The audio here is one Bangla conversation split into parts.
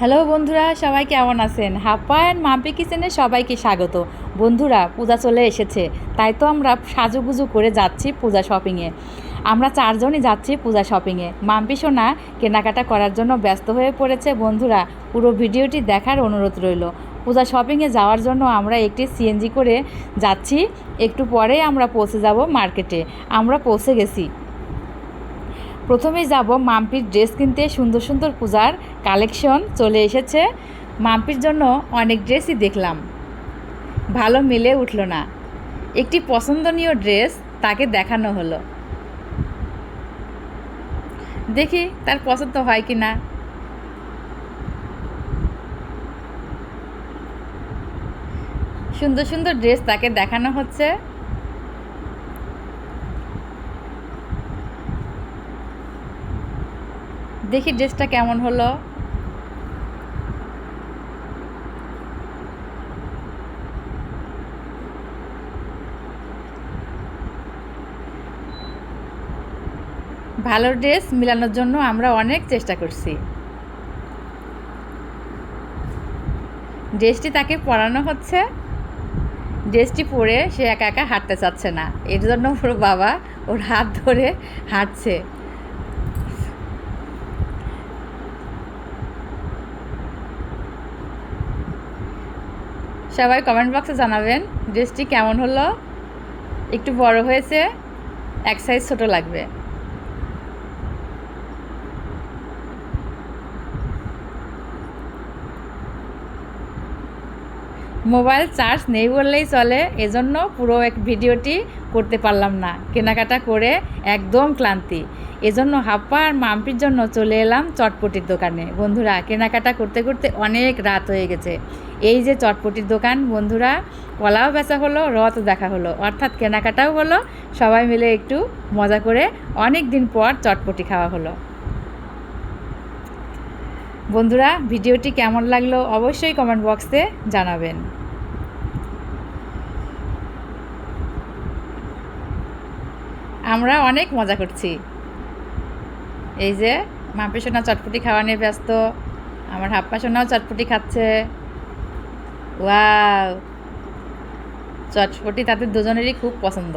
হ্যালো বন্ধুরা, সবাই কেমন আছেন? হাপ্পা অ্যান্ড মাম্পি কিচেনে সবাইকে স্বাগত। বন্ধুরা, পূজা চলে এসেছে, তাই তো আমরা সাজুগুজু করে যাচ্ছি পূজা শপিংয়ে আমরা চারজনই যাচ্ছি পূজা শপিংয়ে মাম্পি সোনা কেনাকাটা করার জন্য ব্যস্ত হয়ে পড়েছে, বন্ধুরা, পুরো ভিডিওটি দেখার অনুরোধ রইল। পূজা শপিংয়ে যাওয়ার জন্য আমরা একটি সিএনজি করে যাচ্ছি, একটু পরেই আমরা পৌঁছে যাব মার্কেটে আমরা পৌঁছে গেছি। প্রথমেই যাব মাম্পির ড্রেস কিনতে, সুন্দর সুন্দর পূজার কালেকশন চলে এসেছে। মাম্পির জন্য অনেক ড্রেসই দেখলাম। ভালো মিলে উঠল না। একটি পছন্দনীয় ড্রেস তাকে দেখানো হলো। দেখি তার পছন্দ হয় কি না সুন্দর সুন্দর ড্রেস তাকে দেখানো হচ্ছে। দেখি ড্রেসটা কেমন হলো। ভালো ড্রেস মিলানোর জন্য আমরা অনেক চেষ্টা করছি। ড্রেসটি তাকে পরানো হচ্ছে। ড্রেসটি পরে সে একা একা হাঁটতে চাচ্ছে না। এর জন্য ওর বাবা ওর হাত ধরে হাঁটছে। সবাই কমেন্ট বক্সে জানাবেন ড্রেসটি কেমন হলো? একটু বড় হয়েছে এক সাইজ ছোটো লাগবে। মোবাইল চার্জ নেই বললেই চলে, এজন্য পুরো এক ভিডিওটি করতে পারলাম না। কেনাকাটা করে একদম ক্লান্তি। এজন্য হাপ্পা আর মাম্পির জন্য চলে এলাম চটপটির দোকানে। বন্ধুরা, কেনাকাটা করতে করতে অনেক রাত হয়ে গেছে। এই যে চটপটির দোকান, বন্ধুরা, কলাও বেচা হলো রথ দেখা হলো। অর্থাৎ কেনাকাটাও হলো, সবাই মিলে একটু মজা করে অনেক দিন পর চটপটি খাওয়া হলো। বন্ধুরা, ভিডিওটি কেমন লাগল অবশ্যই কমেন্ট বক্সে জানাবেন। আমরা অনেক মজা করছি। এই যে মাপি সোনা চটপটি খাওয়া নিয়ে ব্যস্ত, আমার হাপ্পা সোনাও চটপটি খাচ্ছে। ওয়াও! চটপটি তাদের দুজনেরই খুব পছন্দ।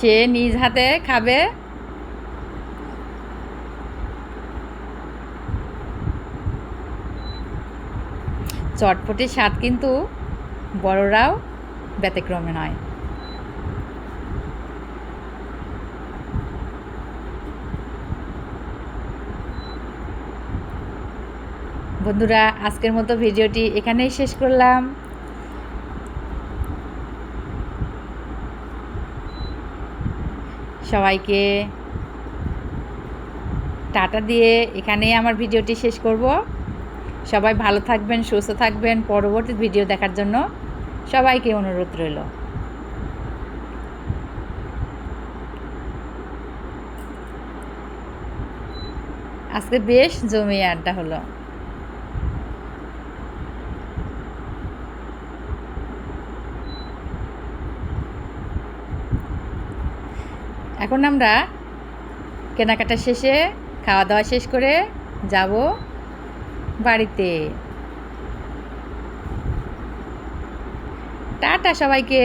সে নিজ হাতে খাবে। চটপটির স্বাদ কিন্তু বড়রাও ব্যতিক্রমে নয়। বন্ধুরা, আজকের মতো ভিডিওটি এখানেই শেষ করলাম। সবাইকে টাটা দিয়ে এখানেই আমার ভিডিওটি শেষ করব। সবাই ভালো থাকবেন, সুস্থ থাকবেন। পরবর্তী ভিডিও দেখার জন্য সবাইকে অনুরোধ রইল। আজকে বেশ জমিয়ে আড্ডা হলো। এখন আমরা কেনাকাটা শেষে, খাওয়া দাওয়া শেষ করে যাব। বাড়িতে। টাটা সবাইকে।